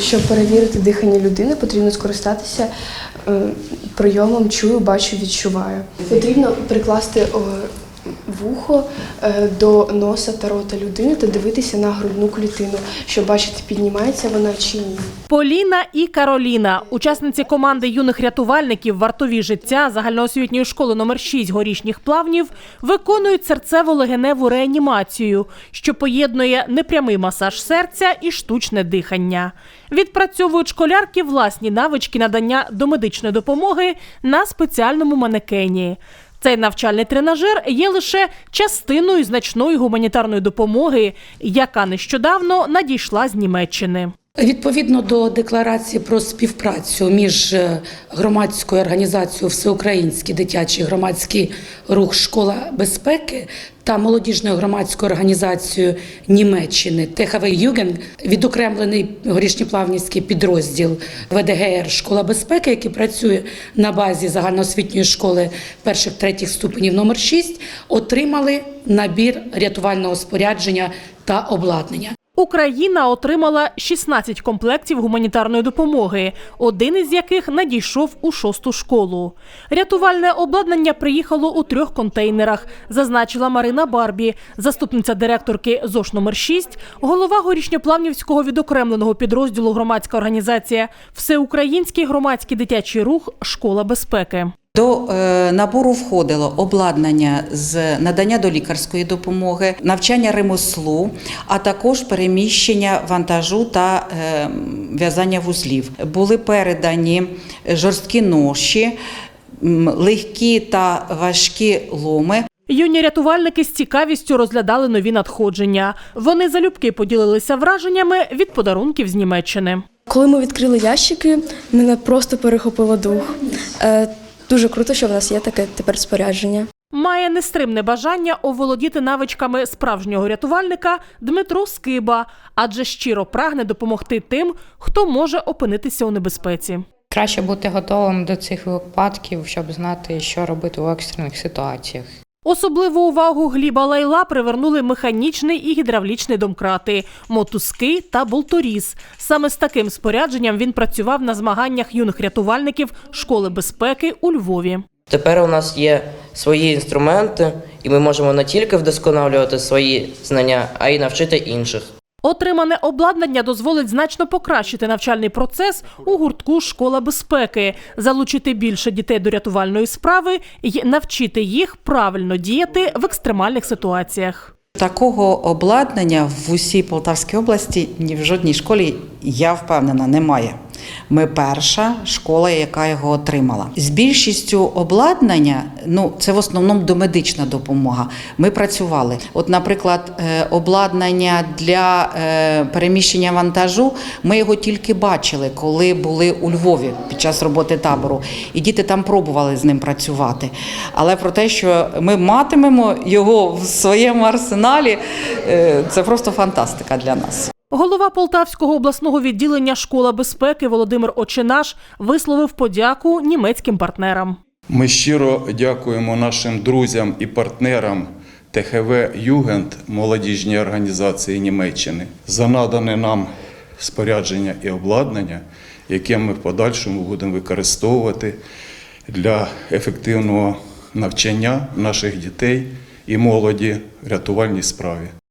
Щоб перевірити дихання людини, потрібно скористатися е, прийомом чую, бачу, відчуваю. Потрібно прикласти вухо е, до носа та рота людини та дивитися на грудну клітину, щоб бачити, піднімається вона чи ні. Поліна і Кароліна, учасниці команди юних рятувальників вартові життя загальноосвітньої школи номер 6 горішніх плавнів, виконують серцево-легеневу реанімацію, що поєднує непрямий масаж серця і штучне дихання. Відпрацьовують школярки власні навички надання домедичної допомоги на спеціальному манекені. Цей навчальний тренажер є лише частиною значної гуманітарної допомоги, яка нещодавно надійшла з Німеччини. Відповідно до декларації про співпрацю між е, громадською організацією Всеукраїнський дитячий громадський рух Школа безпеки та молодіжною громадською організацією Німеччини ТХВ Юген відокремлений горішньоплавнівський підрозділ ВДГР Школа безпеки, який працює на базі загальноосвітньої школи перших третіх ступенів номер 6, отримали набір рятувального спорядження та обладнання. Україна отримала 16 комплектів гуманітарної допомоги, один із яких надійшов у шосту школу. Рятувальне обладнання приїхало у трьох контейнерах, зазначила Марина Барбі, заступниця директорки ЗОШ номер 6 голова горішньоплавнівського відокремленого підрозділу громадська організація Всеукраїнський громадський дитячий рух Школа безпеки. До е, набору входило обладнання з надання до лікарської допомоги, навчання ремеслу, а також переміщення вантажу та е, в'язання вузлів. Були передані жорсткі ноші, легкі та важкі ломи. Юні рятувальники з цікавістю розглядали нові надходження. Вони залюбки поділилися враженнями від подарунків з Німеччини. Коли ми відкрили ящики, мене просто перехопило дух. Дуже круто, що в нас є таке тепер спорядження. Має нестримне бажання оволодіти навичками справжнього рятувальника Дмитро Скиба, адже щиро прагне допомогти тим, хто може опинитися у небезпеці. Краще бути готовим до цих випадків, щоб знати, що робити в екстрених ситуаціях. Особливу увагу Гліба Лайла привернули механічний і гідравлічний домкрати, мотузки та болторіз. Саме з таким спорядженням він працював на змаганнях юних рятувальників школи безпеки у Львові. Тепер у нас є свої інструменти, і ми можемо не тільки вдосконалювати свої знання, а й навчити інших. Отримане обладнання дозволить значно покращити навчальний процес у гуртку Школа безпеки, залучити більше дітей до рятувальної справи і навчити їх правильно діяти в екстремальних ситуаціях. Такого обладнання в усій Полтавській області ні в жодній школі, я впевнена, немає. Ми перша школа, яка його отримала. З більшістю обладнання, ну це в основному домедична допомога. Ми працювали. От, наприклад, е, обладнання для е, переміщення вантажу, ми його тільки бачили, коли були у Львові під час роботи табору. І діти там пробували з ним працювати. Але про те, що ми матимемо його в своєму арсеналі, е, це просто фантастика для нас. Голова Полтавського обласного відділення Школа безпеки Володимир Очинаш висловив подяку німецьким партнерам. Ми щиро дякуємо нашим друзям і партнерам ТХВ Югент молодіжній організації Німеччини за надане нам спорядження і обладнання, яке ми в подальшому будемо використовувати для ефективного навчання наших дітей і молоді в рятувальній справі.